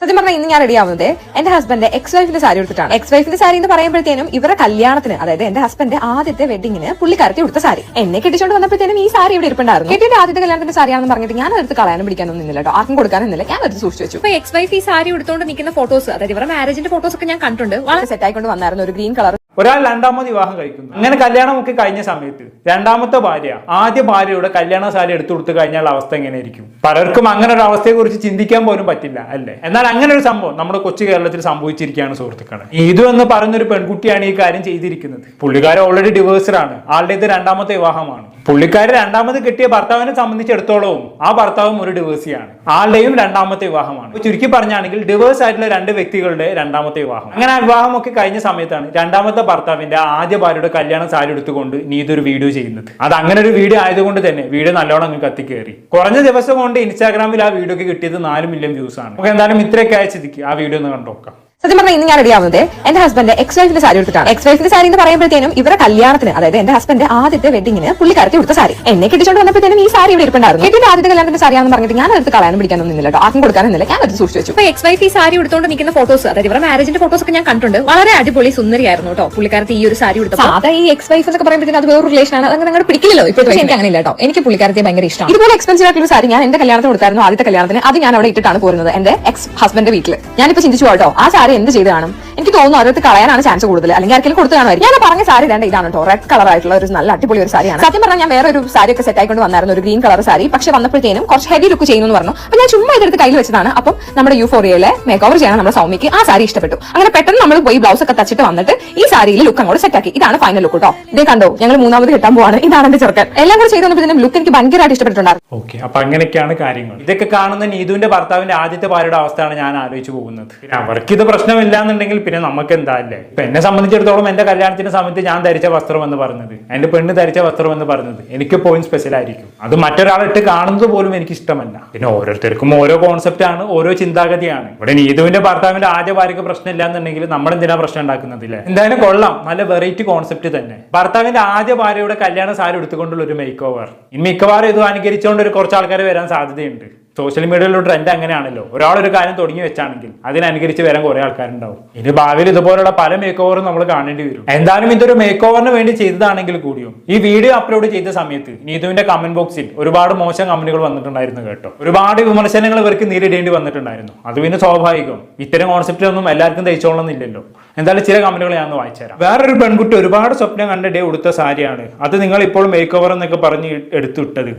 സത്യം പറഞ്ഞാൽ ഇന്ന് ഞാൻ റെഡി ആവുന്നത് എന്റെ ഹസ്ബൻഡ് എക്സ് വൈഫിന്റെ സാരി എടുത്തിട്ടാണ് എക്സ് വൈഫിന്റെ സാരി എന്ന് പറയുമ്പോഴത്തേനും ഇവരുടെ കല്യാണത്തിന് അതായത് എന്റെ ഹസ്ബൻഡ് ആദ്യത്തെ വെഡിങ്ങിന് പുള്ളിക്കാരത്തി കൊടുത്ത സാരി എന്നെ കെട്ടിച്ചോണ്ട് വന്നപ്പോഴത്തേനും ഈ സാരി ഇവിടെ ഇരിപ്പുണ്ടായിരുന്നു. കെട്ടിന്റെ ആദ്യത്തെ കല്യാണത്തിന്റെ സാരിയാണെന്ന് പറഞ്ഞിട്ട് ഞാൻ എടുത്ത് കളയാനും പിടിക്കാനൊന്നും നിന്നില്ല കേട്ടോ. ആർക്കും കൊടുക്കാനൊന്നുമില്ല ഞാൻ എടുത്ത് സൂക്ഷിച്ചു വെച്ചു. ഇപ്പൊ എക്സ് വൈഫ് ഈ സാരി എടുത്തോണ്ട് നിൽക്കുന്ന ഫോട്ടോസ് അതായത് ഇവരുടെ മാരേജിന്റെ ഫോട്ടോസ് ഒക്കെ ഞാൻ കണ്ടിട്ടുണ്ട്. വളരെ സെറ്റ് ആയിക്കൊണ്ട് വന്നായിരുന്നു. ഒരു ഗ്രീൻ കളർ ഒരാൾ രണ്ടാമത് വിവാഹം കഴിക്കുന്നു. അങ്ങനെ കല്യാണമൊക്കെ കഴിഞ്ഞ സമയത്ത് രണ്ടാമത്തെ ഭാര്യ ആദ്യ ഭാര്യയുടെ കല്യാണ സാരി എടുത്തു കൊടുത്തു കഴിഞ്ഞാൽ അവസ്ഥ എങ്ങനെയായിരിക്കും? പലർക്കും അങ്ങനെ ഒരു അവസ്ഥയെ കുറിച്ച് ചിന്തിക്കാൻ പോലും പറ്റില്ല അല്ലേ? എന്നാൽ അങ്ങനെ ഒരു സംഭവം നമ്മുടെ കൊച്ചു കേരളത്തിൽ സംഭവിച്ചിരിക്കുകയാണ് സുഹൃത്തുക്കളെ. ഇതു എന്ന് പറയുന്നൊരു പെൺകുട്ടിയാണ് ഈ കാര്യം ചെയ്തിരിക്കുന്നത്. പുള്ളിക്കാരൻ ഓൾറെഡി ഡിവേഴ്സ്ഡ് ആണ്. ആളുടെ ഇത് രണ്ടാമത്തെ വിവാഹമാണ്. പുള്ളിക്കാരൻ രണ്ടാമത് കിട്ടിയ ഭർത്താവിനെ സംബന്ധിച്ചിടത്തോളവും ആ ഭർത്താവും ഒരു ഡിവേഴ്സിയാണ് ആളുടെയും രണ്ടാമത്തെ വിവാഹമാണ്. ചുരുക്കി പറഞ്ഞാണെങ്കിൽ ഡിവേഴ്സ് ആയിട്ടുള്ള രണ്ട് വ്യക്തികളുടെ രണ്ടാമത്തെ വിവാഹം. അങ്ങനെ ആ വിവാഹമൊക്കെ കഴിഞ്ഞ സമയത്താണ് രണ്ടാമത്തെ ഭർത്താവിന്റെ ആദ്യ ഭാര്യയുടെ കല്യാണം സാരി എടുത്തുകൊണ്ട് നീ ഇതൊരു വീഡിയോ ചെയ്യുന്നത്. അത് അങ്ങനെ ഒരു വീഡിയോ ആയതുകൊണ്ട് തന്നെ വീഡിയോ നല്ലോണം അങ്ങ് കത്തിക്കേറി. കുറഞ്ഞ ദിവസം കൊണ്ട് ഇൻസ്റ്റാഗ്രാമിൽ ആ വീഡിയോക്ക് കിട്ടിയത് നാല് മില്യൺ വ്യൂസ് ആണ്. നമുക്ക് എന്തായാലും ഇത്രയൊക്കെ അയച്ചിരിക്കും ആ വീഡിയോ ഒന്ന് കണ്ടോക്കാം സത്യം പറഞ്ഞാൽ ഇന്ന് ഞാൻ റെഡി ആവുന്നത് എന്റെ ഹസ്ബൻഡ് എക്സ് വൈഫിന്റെ സാരി എടുത്തിട്ടാണ് എക്സ് വൈഫിന്റെ സാരി എന്ന് പറയുമ്പോഴത്തേനും ഇവരുടെ കല്യാണത്തിന് അതായത് എന്റെ ഹസ്ബൻഡ് ആദ്യത്തെ വെഡിങ്ങിന് പുള്ളിക്കാരത്തി കൊടുത്ത സാരി എന്നെ കിട്ടിച്ചോണ്ട് വന്നപ്പോഴത്തേനും ഈ സാരി ഇവിടെ ഇരിപ്പുണ്ടായിരുന്നു. എന്റെ ആദ്യത്തെ കല്യാണത്തിന്റെ സാരിയാണെന്ന് പറഞ്ഞിട്ട് ഞാൻ എടുത്ത് കളയാനും പിടിക്കാനൊന്നും നിന്നില്ല കേട്ടോ. ആർക്കും കൊടുക്കാനൊന്നുമില്ല ഞാൻ അത് സൂക്ഷിച്ചു വെച്ചു. എക്സ് വൈഫ് ഈ സാരി എടുത്തോണ്ട് നിൽക്കുന്ന ഫോട്ടോസ് അതായത് ഇവരുടെ മാരേജിന്റെ ഫോട്ടോസ് ഒക്കെ ഞാൻ കണ്ടിട്ടുണ്ട്. വളരെ അടിപൊളി സുന്ദരിയായിരുന്നു കേട്ടോ പുള്ളിക്കാരത്തി ഈ ഒരു സാരി എടുത്തപ്പോൾ സാധാ ഈ എക്സ് വൈഫ് എന്നൊക്കെ പറയുമ്പോഴത്തേനും അത് വേറൊരു റിലേഷൻ ആണ്. അതങ്ങനെ നിങ്ങൾ പിടിക്കില്ലല്ലോ ഇപ്പോൾ എനിക്ക് അങ്ങനെ ഇല്ല കേട്ടോ. എനിക്ക് പുള്ളിക്കാരത്തെ ഭയങ്കര ഇഷ്ടം ഇതുപോലെ എക്സ്പെൻസീവ് ആയിട്ടുള്ള സാരി ഞാൻ എന്റെ കല്യാണത്തിന് കൊടുത്തായിരുന്നു. ആദ്യത്തെ കല്യാണത്തിന്. അത് ഞാൻ അവിടെ ഇട്ടിട്ടാണ് പോരുന്നത് എന്റെ എക്സ് ഹസ്ബൻഡ് വീട്ടിൽ ഞാനിപ്പോ ചിന്തിച്ചു കേട്ടോ. ആ സാരി എന്ത് ചെയ്ത് കാണും? എനിക്ക് തോന്നുന്നു അതിനകത്ത് കളയാനാണ് ചാൻസ് കൂടുതൽ. അല്ലെങ്കിൽ ആർക്കെങ്കിലും കൊടുത്തു കാണുമായിരിക്കും. ഞാൻ പറഞ്ഞ സാരി രണ്ട് ഇതാണ് കേട്ടോ റെഡ് കളർ ആയിട്ടുള്ള ഒരു നല്ല അടിപൊളി ഒരു സാരിയാണ് സത്യം പറഞ്ഞാൽ ഞാൻ വേറെ ഒരു സാരി ഒക്കെ സെറ്റ് ആയിക്കൊണ്ട് വന്നായിരുന്നു. ഒരു ഗ്രീൻ കളർ സാരി പക്ഷെ വന്നപ്പോഴത്തേനും കുറച്ച് ഹെവി ലുക്ക് ചെയ്യുന്നു പറഞ്ഞു. അപ്പൊ ഞാൻ ചുമ്മാ ഇതെടുത്ത് കയ്യിൽ വെച്ചതാണ്. അപ്പം നമ്മുടെ യൂഫോറിയയിലെ മേക്ക് ഓവർ ചെയ്യണം നമ്മുടെ സൗമിക്ക് ആ സാരി ഇഷ്ടപ്പെട്ടു. അങ്ങനെ പെട്ടെന്ന് നമ്മൾ പോയി ബ്ലൗസ് ഒക്കെ തച്ചിട്ട് വന്നിട്ട് ഈ സാരിയിൽ ലുക്ക് അങ്ങോട്ട് സെറ്റ് ആക്കി. ഇതാണ് ഫൈനൽ ലുക്ക് കേട്ടോ ഇതേ കണ്ടോ ഞങ്ങൾ മൂന്നാമത് കിട്ടാൻ പോവാണ്. ഇതാണ് എന്റെ ചെറുക്കൻ. എല്ലാം കൂടെ ചെയ്ത് ലുക്ക് എനിക്ക് ഭയങ്കരമായിട്ട് ഇഷ്ടപ്പെട്ടിട്ടുണ്ടായിരുന്നു. ഓക്കെ അപ്പൊ അങ്ങനെയൊക്കെയാണ് കാര്യങ്ങൾ. ഇതൊക്കെ കാണുന്ന നീതുവിന്റെ ഭർത്താവിന്റെ ആദ്യത്തെ ഭാര്യയുടെ അവസ്ഥയാണ് ഞാൻ ആലോചിച്ചു പോകുന്നത്. അവർക്ക് ഇത് പ്രശ്നമില്ല എന്നുണ്ടെങ്കിൽ പിന്നെ നമുക്ക് എന്താ അല്ലേ ഇപ്പൊ എന്നെ സംബന്ധിച്ചിടത്തോളം എന്റെ കല്യാണത്തിന് സമയത്ത് ഞാൻ ധരിച്ച വസ്ത്രം എന്ന് പറഞ്ഞത്. എന്റെ പെണ്ണ് ധരിച്ച വസ്ത്രം എന്ന് പറഞ്ഞത്. എനിക്ക് പോയിന്റ് സ്പെഷ്യൽ ആയിരിക്കും. അത് മറ്റൊരാളിട്ട് കാണുന്നത് പോലും എനിക്ക് ഇഷ്ടമല്ല. പിന്നെ ഓരോരുത്തർക്കും ഓരോ കോൺസെപ്റ്റ് ആണ് ഓരോ ചിന്താഗതിയാണ്. ഇവിടെ നീതുവിന്റെ ഭർത്താവിന്റെ ആദ്യ ഭാര്യക്ക് പ്രശ്നമില്ല എന്നുണ്ടെങ്കിൽ നമ്മൾ എന്തിനാ പ്രശ്നം ഉണ്ടാക്കുന്നതില്ലേ എന്തായാലും കൊള്ളാം. നല്ല വെറൈറ്റി കോൺസെപ്റ്റ് തന്നെ. ഭർത്താവിന്റെ ആദ്യ ഭാര്യയുടെ കല്യാണ സാരി എടുത്തുകൊണ്ടുള്ള ഒരു മേക്ക് ഓവർ ഇനി മിക്കവാറും ഇത് അനുകരിച്ചുകൊണ്ട് ഒരു കുറച്ച് ആൾക്കാർ വരാൻ സാധ്യതയുണ്ട്. സോഷ്യൽ മീഡിയയിലുള്ള ട്രെൻഡ് അങ്ങനെയാണല്ലോ. ഒരാളൊരു കാര്യം തുടങ്ങി വെച്ചാണെങ്കിൽ അതിനനുകരിച്ച് വരാൻ കുറെ ആൾക്കാരുണ്ടാവും. ഇനി ഭാവിയിൽ ഇതുപോലുള്ള പല മേക്ക് ഓവറും നമ്മൾ കാണേണ്ടി വരും. എന്തായാലും ഇതൊരു മേക്ക് ഓവറിന് വേണ്ടി ചെയ്തതാണെങ്കിൽ കൂടിയും ഈ വീഡിയോ അപ്ലോഡ് ചെയ്ത സമയത്ത് നീതുവിന്റെ കമന്റ് ബോക്സിൽ ഒരുപാട് മോശം കമന്റുകൾ വന്നിട്ടുണ്ടായിരുന്നു കേട്ടോ. ഒരുപാട് വിമർശനങ്ങൾ ഇവർക്ക് നേരിടേണ്ടി വന്നിട്ടുണ്ടായിരുന്നു. അത് പിന്നെ സ്വാഭാവികം. ഇത്തരം കോൺസെപ്റ്റിലൊന്നും എല്ലാവർക്കും തയ്ച്ചോളണമെന്നില്ലല്ലോ. എന്തായാലും ചില കമന്റുകൾ ഞാൻ വായിച്ചുതരാം വേറൊരു പെൺകുട്ടി ഒരുപാട് സ്വപ്നം കണ്ട ഡേ ഉടുത്ത സാരിയാണ്. അത് നിങ്ങൾ ഇപ്പോൾ മേക്ക് ഓവർ എന്നൊക്കെ പറഞ്ഞ് എടുത്തിട്ടത്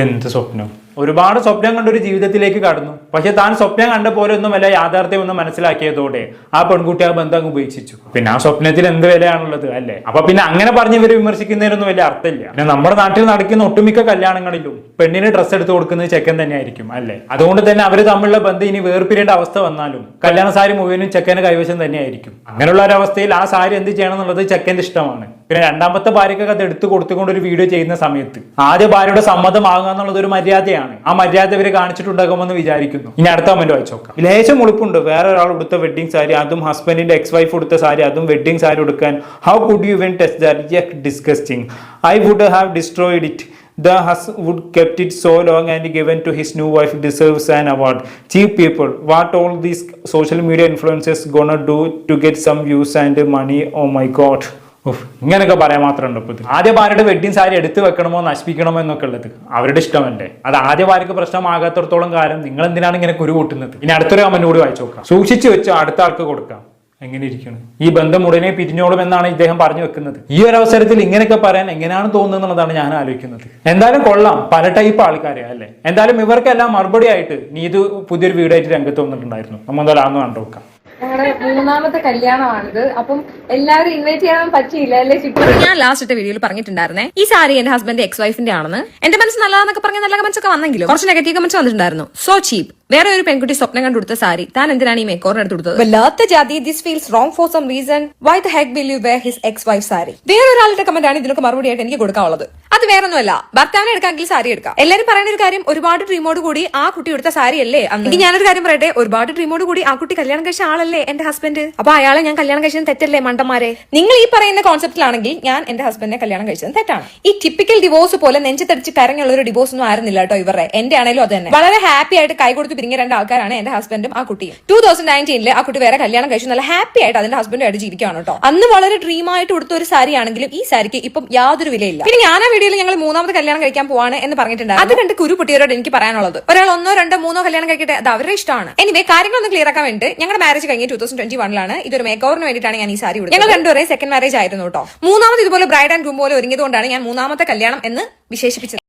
എന്ത് സ്വപ്നം? ഒരുപാട് സ്വപ്നം കണ്ട ഒരു ജീവിതത്തിലേക്ക് കടന്നു. പക്ഷെ താൻ സ്വപ്നം കണ്ട പോലെ ഒന്നുമല്ല യാഥാർത്ഥ്യം ഒന്ന് മനസ്സിലാക്കിയതോടെ ആ പെൺകുട്ടി ആ ബന്ധം അങ്ങ് ഉപേക്ഷിച്ചു. പിന്നെ ആ സ്വപ്നത്തിൽ എന്ത് വിലയാണുള്ളത് അല്ലേ? അപ്പൊ പിന്നെ അങ്ങനെ പറഞ്ഞ് ഇവർ വിമർശിക്കുന്നതിനൊന്നും വലിയ അർത്ഥമില്ല. പിന്നെ നമ്മുടെ നാട്ടിൽ നടക്കുന്ന ഒട്ടുമിക്ക കല്യാണങ്ങളിലും പെണ്ണിന് ഡ്രസ്സ് എടുത്ത് കൊടുക്കുന്നത് ചെക്കൻ തന്നെയായിരിക്കും അല്ലേ? അതുകൊണ്ട് തന്നെ അവർ തമ്മിലുള്ള ബന്ധം ഇനി വേർപിരിയേണ്ട അവസ്ഥ വന്നാലും കല്യാണ സാരി മുഴുവനും ചെക്കന് കൈവശം തന്നെയായിരിക്കും. അങ്ങനെയുള്ള ഒരവസ്ഥയിൽ ആ സാരി എന്ത് ചെയ്യണം എന്നുള്ളത് ചെക്കന്റെ ഇഷ്ടമാണ്. പിന്നെ രണ്ടാമത്തെ ഭാര്യക്കൊക്കെ അത് എടുത്തു കൊടുത്തുകൊണ്ട് ഒരു വീഡിയോ ചെയ്യുന്ന സമയത്ത് ആദ്യ ഭാര്യയുടെ സമ്മതമാകുക എന്നുള്ളത് ഒരു മര്യാദയാണ്. ആ മര്യാദ ഇവർ കാണിച്ചിട്ടുണ്ടാകുമെന്ന് വിചാരിക്കുന്നു. ഇനി അടുത്ത കമന്റ് വായിച്ചോക്കാം ലേശം ഉളുപ്പുണ്ട്. വേറെ ഒരാൾ ഉടുത്ത വെഡിങ് സാരി അതും ഹസ്ബൻഡിന്റെ എക്സ് വൈഫ് ഉടുത്ത സാരി അതും wedding sari ഉടുക്കാൻ. How could you when test that disgusting I would have destroyed it the has would kept it so long and given to his new wife deserves an award Cheap people what all these social media influencers gonna do to get some views and money oh my god. ഉഫ്, ഇങ്ങനെയൊക്കെ പറയാൻ മാത്രമുണ്ട് ഇപ്പൊ ആദ്യ ഭാര്യയുടെ wedding sari എടുത്തു വെക്കണമോ നശിപ്പിക്കണമോ എന്നൊക്കെ ഉള്ളത്. അവരുടെ ഇഷ്ടമല്ലേ? അത് ആദ്യ ഭാര്യക്ക് പ്രശ്നമാകാത്തടത്തോളം കാലം നിങ്ങൾ എന്തിനാണ് ഇങ്ങനെ കുരു കൂട്ടുന്നത് ഇനി അടുത്തൊരു കമന്റ് വായിച്ചു നോക്കാം. സൂക്ഷിച്ചു വെച്ച് അടുത്ത ആൾക്ക് കൊടുക്കാം. എങ്ങനെ ഇരിക്കണം? ഈ ബന്ധം ഉടനെ പിരിഞ്ഞോളും എന്നാണ് ഇദ്ദേഹം പറഞ്ഞു വെക്കുന്നത്. ഈ ഒരു അവസരത്തിൽ ഇങ്ങനെയൊക്കെ പറയാൻ എങ്ങനെയാണ് തോന്നുന്നത് എന്നുള്ളതാണ് ഞാൻ ആലോചിക്കുന്നത്. എന്തായാലും കൊള്ളാം. പല ടൈപ്പ് ആൾക്കാരെ അല്ലേ? എന്തായാലും ഇവർക്കെല്ലാം മറുപടി ആയിട്ട് നീ ഇത് പുതിയൊരു വീടായിട്ട് രംഗത്ത് വന്നിട്ടുണ്ടായിരുന്നു. നമ്മൾ എന്തായാലും ആന്ന് കണ്ടു നോക്കാം ഞങ്ങളുടെ മൂന്നാമത്തെ കല്യാണമാണിത്. അപ്പം എല്ലാവരും ഇൻവൈറ്റ് ചെയ്യാൻ പറ്റിയില്ല അല്ലേ ചിക്കു ഞാൻ ലാസ്റ്റ് വീഡിയോയിൽ പറഞ്ഞിട്ടുണ്ടായിരുന്നേ ഈ സാരി എന്റെ ഹസ്ബൻഡ് എക്സ് വൈഫിന്റെ ആണെന്ന്. എന്റെ മനസ്സ് നല്ലതാന്നൊക്കെ പറഞ്ഞ നല്ല കമന്റ്സ് ഒക്കെ വന്നെങ്കിലും കുറച്ച് നെഗറ്റീവ് കമന്റ്സ് വന്നിട്ടുണ്ടായിരുന്നു. സോ ചീപ്പ് വേറെ ഒരു പെൺകുട്ടി സ്വപ്നം കണ്ടുകൊടുത്ത സാരി താൻ എന്തിനാണ് ഈ മേക്കോറിന് എടുത്ത് കൊടുത്തത് വല്ലാത്ത ജാതി. This feels wrong for some reason why the heck will you wear his ex wife sari വേറെ ഒരാളുടെ കമന്റ് ആണ് ഇതിനൊക്കെ മറുപടി ആയിട്ട് എനിക്ക് കൊടുക്കാനുള്ളത്. അത് വേറൊന്നുമല്ല. ഭർത്താവിനെ എടുക്കാമെങ്കിൽ സാരി എടുക്കാം. എല്ലാരും പറയുന്ന ഒരു കാര്യം ഒരുപാട് ഡ്രീമോട് കൂടി ആ കുട്ടി എടുത്ത സാരി അല്ലേ? എനിക്ക് ഞാനൊരു കാര്യം പറയട്ടെ ഒരുപാട് ഡ്രീമോട് കൂടി ആ കുട്ടി കല്യാണം കഴിച്ച ആളല്ലേ എന്റെ ഹസ്ബൻഡ് അപ്പൊ അയാളെ ഞാൻ കല്യാണം കഴിച്ചത് തെറ്റല്ലേ മണ്ടന്മാരെ? നിങ്ങൾ ഈ പറയുന്ന കോൺസെപ്റ്റിലാണെങ്കിൽ ഞാൻ എന്റെ ഹസ്ബൻഡിനെ കല്യാണം കഴിച്ചത് തെറ്റാണ്. ഈ ടിപ്പിക്കൽ ഡിവോഴ്സ് പോലെ നെഞ്ചത്തടിച്ച് കരഞ്ഞുള്ള ഒരു ഡിവോഴ്സ് ഒന്നും ആയിരുന്നില്ല കേട്ടോ ഇവരുടെ. എന്റെ ആണെങ്കിലും അത് തന്നെ. വളരെ ഹാപ്പി ആയിട്ട് കൈ കൊടുത്ത് പിരിഞ്ഞ രണ്ട് ആൾക്കാരാണ് എന്റെ ഹസ്ബൻഡും ആ കുട്ടിയും. ടൂ തൗസൻഡ് നയന്റീനിൽ ആ കുട്ടി വേറെ കല്യാണം കഴിച്ചു. നല്ല ഹാപ്പി ആയിട്ട് അതിന്റെ ഹസ്ബൻഡുമായിട്ട് ജീവിക്കുകയാണ് കേട്ടോ. അന്ന് വളരെ ഡ്രീം ആയിട്ട് കൊടുത്ത ഒരു സാരി ആണെങ്കിലും ഈ സാരിക്ക് ഇപ്പം യാതൊരു വിലയില്ല. പിന്നെ ഞാൻ ആ വീഡിയോയിൽ ഞങ്ങൾ മൂന്നാമത് കല്യാണം കഴിക്കാൻ പോവാണ് എന്ന് പറഞ്ഞിട്ടുണ്ട് അത് കണ്ട് കുരു എനിക്ക് പറയാനുള്ളത്. ഒരാൾ ഒന്നോ രണ്ടോ മൂന്നോ കല്യാണം കഴിക്കട്ടെ അത് അവരുടെ ഇഷ്ടമാണ്. എനിവേ കാര്യങ്ങളൊന്ന് ക്ലിയർ ആക്കാൻ വേണ്ടി ഞങ്ങളുടെ മാരേജ് കഴിഞ്ഞ് ടൂ തൗസൻഡ് ട്വന്റി വണ്ണിലാണ് ഇതൊരു മേക്ക് ഓവറിന് വേണ്ടിയിട്ടാണ് ഞാൻ ഈ സാരി ഉള്ളത് ഞങ്ങൾ രണ്ടുപേരെ സെക്കൻഡ് മാരേജ് ആയിരുന്നു കേട്ടോ. മൂന്നാമത് ഇതുപോലെ ബ്രൈഡ് ആൻഡ് ഗ്രൂം പോലെ ഒരുങ്ങിയതുകൊണ്ടാണ് ഞാൻ മൂന്നാമത്തെ കല്യാണം എന്ന് വിശേഷിപ്പിച്ചത്.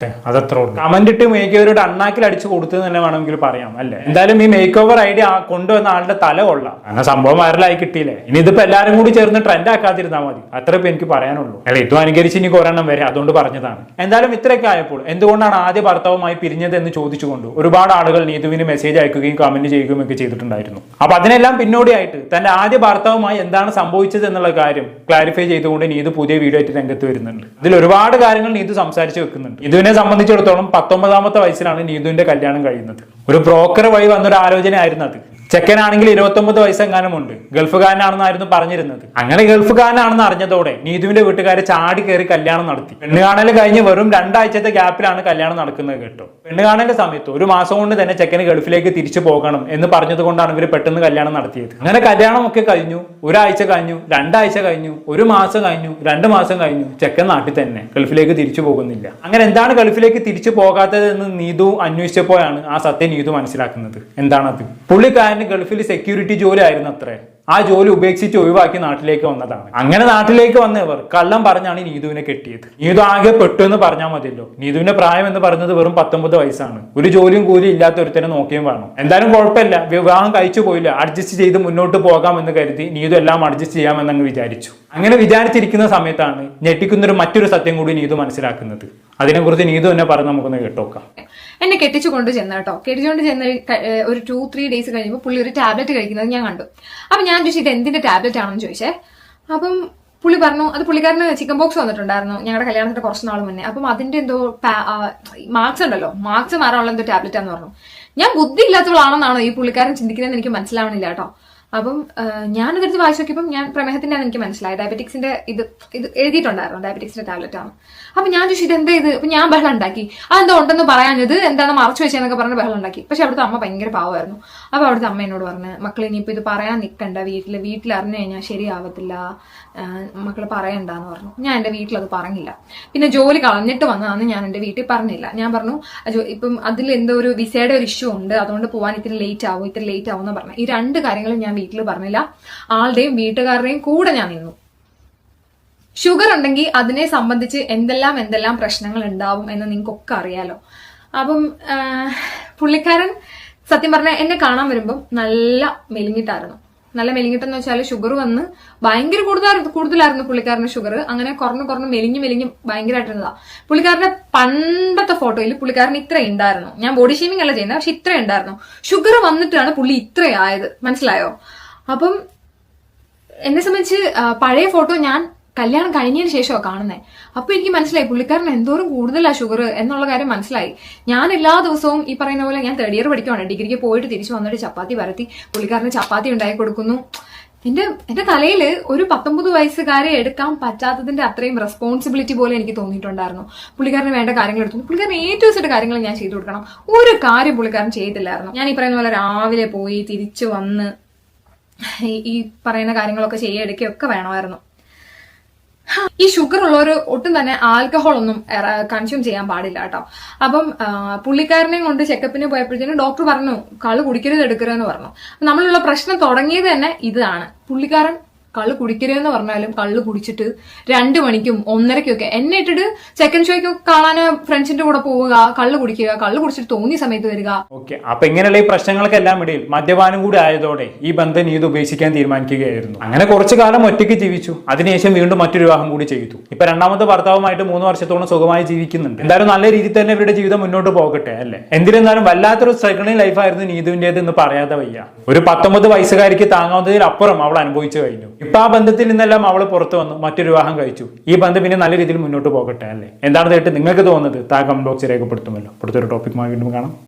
അതത്ര കമന്റ് ഇട്ട് മേക്ക് ഓവറോട് അണ്ണാക്കിൽ അടിച്ചു കൊടുത്തു തന്നെ വേണമെങ്കിൽ പറയാം അല്ലേ? എന്തായാലും ഈ മേക്ക് ഓവർ ഐഡിയ കൊണ്ടുവന്ന ആളുടെ തല കൊള്ളാം. അങ്ങനെ സംഭവം വൈറലായി കിട്ടിയില്ലേ? ഇനി ഇതിപ്പോ എല്ലാരും കൂടി ചേർന്ന് ട്രെൻഡ് ആക്കാതിരുന്നാൽ മതി. അത്ര ഇപ്പൊ എനിക്ക് പറയാനുള്ളൂ. അല്ല ഇതും അനുകരിച്ച് ഇനി ഒരെണ്ണം വരെ അതുകൊണ്ട് പറഞ്ഞതാണ്. എന്തായാലും ഇത്രയൊക്കെ ആയപ്പോൾ എന്തുകൊണ്ടാണ് ആദ്യ ഭർത്താവുമായി പിരിഞ്ഞത് എന്ന് ചോദിച്ചുകൊണ്ട് ഒരുപാട് ആളുകൾ നീതുവിന് മെസ്സേജ് അയക്കുകയും കമന്റ് ചെയ്യുകയും ഒക്കെ ചെയ്തിട്ടുണ്ടായിരുന്നു. അപ്പൊ അതിനെല്ലാം പിന്നോടിയായിട്ട് തന്റെ ആദ്യ ഭർത്താവുമായി എന്താണ് സംഭവിച്ചത് എന്നുള്ള കാര്യം ക്ലാരിഫൈ ചെയ്തുകൊണ്ട് നീതു പുതിയ വീഡിയോ ആയിട്ട് രംഗത്ത് വരുന്നുണ്ട്. ഇതിൽ ഒരുപാട് കാര്യങ്ങൾ നീതു സംസാരിച്ചു വെക്കുന്നുണ്ട്. ഇതിനെ സംബന്ധിച്ചിടത്തോളം പത്തൊമ്പതാമത്തെ വയസ്സിലാണ് നീതുവിന്റെ കല്യാണം കഴിയുന്നത്. ഒരു ബ്രോക്കർ വഴി വന്നൊരു ആലോചനയായിരുന്നു അത്. ചെക്കനാണെങ്കിൽ ഇരുപത്തൊമ്പത് വയസ്സെങ്ങാനും ഉണ്ട് ഗൾഫുകാരനാണെന്നായിരുന്നു പറഞ്ഞിരുന്നത്. അങ്ങനെ ഗൾഫുകാരനാണെന്ന് അറിഞ്ഞതോടെ നീതുവിന്റെ വീട്ടുകാരെ ചാടി കയറി കല്യാണം നടത്തി. പെണ്ണ് കാണൽ കഴിഞ്ഞ് വെറും രണ്ടാഴ്ചത്തെ ഗ്യാപ്പിലാണ് കല്യാണം നടക്കുന്നത് കേട്ടോ. പെണ്ണ് കാണലിന്റെ സമയത്ത് ഒരു മാസം കൊണ്ട് തന്നെ ചെക്കന് ഗൾഫിലേക്ക് തിരിച്ചു പോകണം എന്ന് പറഞ്ഞതുകൊണ്ടാണ് കൊണ്ടാണ് ഇവർ പെട്ടെന്ന് കല്യാണം നടത്തിയത്. അങ്ങനെ കല്യാണം ഒക്കെ കഴിഞ്ഞു. ഒരാഴ്ച കഴിഞ്ഞു രണ്ടാഴ്ച കഴിഞ്ഞു ഒരു മാസം കഴിഞ്ഞു രണ്ട് മാസം കഴിഞ്ഞു. ചെക്കൻ നാട്ടിൽ തന്നെ ഗൾഫിലേക്ക് തിരിച്ചു പോകുന്നില്ല. അങ്ങനെ എന്താണ് ഗൾഫിലേക്ക് തിരിച്ചു പോകാത്തത് എന്ന് നീതു അന്വേഷിച്ചപ്പോഴാണ് ആ സത്യം നീതു മനസ്സിലാക്കുന്നത്. എന്താണത്? പുള്ളിക്കാരന് ഗൾഫിൽ സെക്യൂരിറ്റി ജോലി ആയിരുന്നു അത്രേ. ആ ജോലി ഉപേക്ഷിച്ച് ഒഴിവാക്കി നാട്ടിലേക്ക് വന്നതാണ്. അങ്ങനെ നാട്ടിലേക്ക് വന്നവർ കള്ളം പറഞ്ഞാണ് നീതുവിനെ കെട്ടിയത്. നീതു ആകെ പെട്ടു എന്ന് പറഞ്ഞാൽ മതിയല്ലോ. നീതുവിന്റെ പ്രായം എന്ന് പറഞ്ഞത് വെറും പത്തൊമ്പത് വയസ്സാണ്. ഒരു ജോലിയും കൂലി ഇല്ലാത്ത ഒരുത്തനെ നോക്കിയും വേണം. എന്തായാലും കുഴപ്പമില്ല. വിവാഹം കഴിച്ചു പോയില്ല. അഡ്ജസ്റ്റ് ചെയ്ത് മുന്നോട്ട് പോകാമെന്ന് കരുതി നീതു എല്ലാം അഡ്ജസ്റ്റ് ചെയ്യാമെന്നങ്ങ് വിചാരിച്ചു. അങ്ങനെ വിചാരിച്ചിരിക്കുന്ന സമയത്താണ് ഞെട്ടിക്കുന്നൊരു മറ്റൊരു സത്യം കൂടി നീതു മനസ്സിലാക്കുന്നത്. അതിനെക്കുറിച്ച് നീതു തന്നെ പറഞ്ഞ് നമുക്കൊന്ന് കേട്ടോക്കാം. എന്നെ കെട്ടിച്ചു കൊണ്ട് ചെന്ന കേട്ടോ. കെട്ടിച്ചുകൊണ്ട് ചെന്ന ഒരു ടു ത്രീ ഡേയ്സ് കഴിയുമ്പോൾ പുള്ളി ഒരു ടാബ്ലറ്റ് കഴിക്കുന്നത് ഞാൻ കണ്ടു. അപ്പൊ ഞാൻ ചോദിച്ചു ഇത് എന്തിന്റെ ടാബ്ലറ്റ് ആണെന്ന് ചോദിച്ചേ? അപ്പം പുള്ളി പറഞ്ഞു അത് പുള്ളിക്കാരന് ചിക്കൻ ബോക്സ് വന്നിട്ടുണ്ടായിരുന്നു ഞങ്ങളുടെ കല്യാണത്തിന് കുറച്ച് നാൾ മുന്നേ. അപ്പം അതിന്റെ എന്തോ മാർക്സ് ഉണ്ടല്ലോ മാർക്സ് മാറാനുള്ള എന്തോ ടാബ്ലറ്റ് ആണെന്ന് പറഞ്ഞു. ഞാൻ ബുദ്ധി ഇല്ലാത്തവളാണെന്നാണോ ഈ പുള്ളിക്കാരൻ ചിന്തിക്കുന്നതെന്ന് എനിക്ക് മനസ്സിലാവണില്ല കേട്ടോ. അപ്പം ഞാൻ ഇതെടുത്ത് വായിച്ചു നോക്കിയപ്പം ഞാൻ പ്രമേഹത്തിന്റെ എനിക്ക് മനസ്സിലായി. ഡയബറ്റിക്സിന്റെ ഇത് ഇത് എഴുതിയിട്ടുണ്ടായിരുന്നു ഡയബറ്റിക്സിന്റെ ടാബ്ലറ്റ് ആണ്. അപ്പൊ ഞാൻ ചോദിച്ചു ഇത് എന്താ ഇത്? അപ്പൊ ഞാൻ ബഹളം ഉണ്ടാക്കി. അതെന്തോ ഉണ്ടെന്ന് പറയാഞ്ഞത് എന്താണ് മറച്ചു വെച്ചെന്നൊക്കെ പറഞ്ഞ് ബഹളം ഉണ്ടാക്കി. പക്ഷെ അവിടുത്തെ അമ്മ ഭയങ്കര പാവമായിരുന്നു. അപ്പൊ അവിടുത്തെ അമ്മ എന്നോട് പറഞ്ഞു മക്കളെ ഇനിയിപ്പോ ഇത് പറയാൻ നിൽക്കണ്ട വീട്ടിൽ വീട്ടിൽ അറിഞ്ഞു കഴിഞ്ഞാൽ ശരിയാവത്തില്ല. മക്കൾ പറയണ്ടെന്ന് പറഞ്ഞു. ഞാൻ എന്റെ വീട്ടിലത് പറഞ്ഞില്ല. പിന്നെ ജോലി കളഞ്ഞിട്ട് വന്നതാന്ന് ഞാൻ എന്റെ വീട്ടിൽ പറഞ്ഞില്ല. ഞാൻ പറഞ്ഞു ഇപ്പം അതിൽ എന്തോ ഒരു വിസയുടെ ഒരു ഇഷ്യൂ ഉണ്ട്. അതുകൊണ്ട് പോകാൻ ഇത്തിരി ലേറ്റ് ആവും ഇത്തിരി ലേറ്റ് ആവും എന്ന് പറഞ്ഞു ഈ രണ്ട് കാര്യങ്ങളും ഞാൻ വീട്ടിൽ പറഞ്ഞില്ല. ആളുടെയും വീട്ടുകാരുടെയും കൂടെ ഞാൻ നിന്നു. ഷുഗർ ഉണ്ടെങ്കിൽ അതിനെ സംബന്ധിച്ച് എന്തെല്ലാം എന്തെല്ലാം പ്രശ്നങ്ങൾ ഉണ്ടാവും എന്ന് നിങ്ങൾക്കൊക്കെ അറിയാലോ. അപ്പം പുള്ളിക്കാരൻ സത്യം പറഞ്ഞാൽ എന്നെ കാണാൻ വരുമ്പം നല്ല മെലിഞ്ഞിട്ടായിരുന്നു. നല്ല മെലിഞ്ഞിട്ടെന്ന് വെച്ചാൽ ഷുഗർ വന്ന് ഭയങ്കര കൂടുതലായിരുന്നു കൂടുതലായിരുന്നു പുള്ളിക്കാരന്റെ ഷുഗർ അങ്ങനെ കുറഞ്ഞ് കുറഞ്ഞ് മെലിഞ്ഞ് മെലിഞ്ഞ് ഭയങ്കരമായിട്ടിരുന്നതാ പുള്ളിക്കാരന്റെ പണ്ടത്തെ ഫോട്ടോയിൽ പുള്ളിക്കാരൻ ഇത്ര ഉണ്ടായിരുന്നു. ഞാൻ ബോഡി ഷേമിംഗ് അല്ല ചെയ്യുന്നത് പക്ഷെ ഇത്ര ഉണ്ടായിരുന്നു. ഷുഗർ വന്നിട്ടാണ് പുള്ളി ഇത്രയായത് മനസ്സിലായോ? അപ്പം എന്നെ സംബന്ധിച്ച് പഴയ ഫോട്ടോ ഞാൻ കല്യാണം കഴിഞ്ഞതിന് ശേഷമാണ് കാണുന്നത് അപ്പൊ എനിക്ക് മനസ്സിലായി പുള്ളിക്കാരൻ എന്തോരം കൂടുതലാ ഷുഗർ എന്നുള്ള കാര്യം മനസ്സിലായി. ഞാൻ എല്ലാ ദിവസവും ഈ പറയുന്ന പോലെ ഞാൻ തേർഡ് ഇയർ പഠിക്കുവാണ്. ഡിഗ്രിക്ക് പോയിട്ട് തിരിച്ചു വന്നിട്ട് ചപ്പാത്തി പരത്തി പുള്ളിക്കാരന് ചപ്പാത്തി ഉണ്ടാക്കി കൊടുക്കുന്നു. എന്റെ എന്റെ തലയിൽ ഒരു പത്തൊമ്പത് വയസ്സുകാരെ എടുക്കാൻ പറ്റാത്തതിന്റെ അത്രയും റെസ്പോൺസിബിലിറ്റി പോലെ എനിക്ക് തോന്നിയിട്ടുണ്ടായിരുന്നു. പുള്ളിക്കാരന് വേണ്ട കാര്യങ്ങൾ എടുത്തു. പുള്ളിക്കാരൻ ഏറ്റവും സെറ്റ് കാര്യങ്ങൾ ഞാൻ ചെയ്തു കൊടുക്കണം. ഒരു കാര്യം പുള്ളിക്കാരൻ ചെയ്തില്ലായിരുന്നു. ഞാൻ ഈ പറയുന്ന പോലെ രാവിലെ പോയി തിരിച്ചു വന്ന് ഈ- പറയുന്ന കാര്യങ്ങളൊക്കെ ചെയ്യുകയൊക്കെ വേണമായിരുന്നു. ഈ ഷുഗർ ഉള്ളവർ ഒട്ടും തന്നെ ആൽക്കഹോൾ ഒന്നും കൺസ്യൂം ചെയ്യാൻ പാടില്ല കേട്ടോ. അപ്പം പുള്ളിക്കാരനെയും കൊണ്ട് ചെക്കപ്പിന് പോയപ്പോഴത്തേനും ഡോക്ടർ പറഞ്ഞു കൾ കുടിക്കരുത് എടുക്കരുതെന്ന് പറഞ്ഞു. നമ്മളുള്ള പ്രശ്നം തുടങ്ങിയത് തന്നെ ഇതാണ്. പുള്ളിക്കാരൻ കള്ള് കുടിക്കരുതെന്ന് പറഞ്ഞാലും കള്ള് കുടിച്ചിട്ട് രണ്ടു മണിക്കും ഒന്നരക്കൊക്കെ എന്നെ ഇട്ടിട്ട് സെക്കൻഡ് ഷോയ്ക്ക് കാണാൻ ഫ്രണ്ട്സിന്റെ കൂടെ പോവുക കള്ള് കുടിക്കുക കള്ള് കുടിച്ചിട്ട് തോന്നിയ സമയത്ത് വരിക. ഓക്കെ. അപ്പൊ ഇങ്ങനെയുള്ള ഈ പ്രശ്നങ്ങൾക്കെല്ലാം ഇടയിൽ മദ്യപാനം കൂടി ആയതോടെ ഈ ബന്ധം നീത് ഉപേക്ഷിക്കാൻ തീരുമാനിക്കുകയായിരുന്നു. അങ്ങനെ കുറച്ചു കാലം ഒറ്റയ്ക്ക് ജീവിച്ചു. അതിനുശേഷം വീണ്ടും മറ്റൊരു വിവാഹം കൂടി ചെയ്തു. ഇപ്പൊ രണ്ടാമത്തെ ഭർത്താവുമായിട്ട് മൂന്ന് വർഷത്തോളം സുഖമായി ജീവിക്കുന്നുണ്ട്. എന്തായാലും നല്ല രീതിയിൽ തന്നെ ഇവരുടെ ജീവിതം മുന്നോട്ട് പോകട്ടെ അല്ലേ? എന്തിരുന്നാലും വല്ലാത്തൊരു സ്ട്രഗിളിംഗ് ലൈഫായിരുന്നു നീതുവിന്റേത് എന്ന് പറയാതെ വയ്യ. ഒരു പത്തൊമ്പത് വയസ്സുകാരിക്ക് താങ്ങാവുന്നതിൽ അപ്പുറം അവൾ അനുഭവിച്ചു കഴിഞ്ഞു. ഇപ്പൊ ആ ബന്ധത്തിൽ നിന്നെല്ലാം അവൾ പുറത്തു വന്നു മറ്റൊരു വിവാഹം കഴിച്ചു. ഈ ബന്ധം പിന്നെ നല്ല രീതിയിൽ മുന്നോട്ട് പോകട്ടെ അല്ലേ? എന്താണ് കേട്ട് നിങ്ങൾക്ക് തോന്നുന്നത്? താ കമന്റ് ബോക്സിൽ രേഖപ്പെടുത്തുമല്ലോ. അടുത്തൊരു ടോപ്പിക്കുമായി വീണ്ടും കാണാം.